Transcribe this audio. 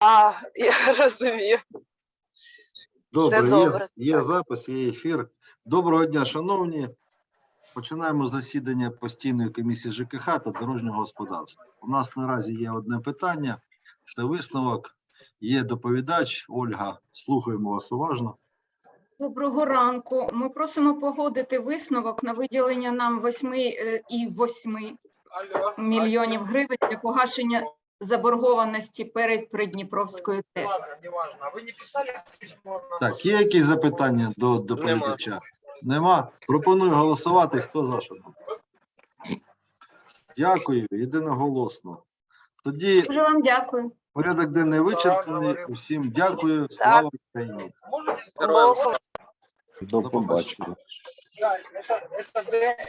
А, я розумію. Добре, є, добре, є так. запис, є ефір. Доброго дня, шановні. Починаємо засідання постійної комісії ЖКХ та дорожнього господарства. У нас наразі є одне питання. Це висновок. Є доповідач Ольга. Слухаємо вас уважно. Доброго ранку. Ми просимо погодити висновок на виділення нам 8 е, і 8 мільйонів гривень для погашення заборгованості перед Придніпровською ТЕЦ. неважно. А вы не писали письмо на Так, є якісь запитання до доповідача? Нема. Пропоную голосувати. Хто за що? Дякую, єдиноголосно. Тоді Дуже вам дякую. порядок денний вичерпаний. Усім дякую. Слава Україні. Можете Голосувати. До побачення. Да, это, это,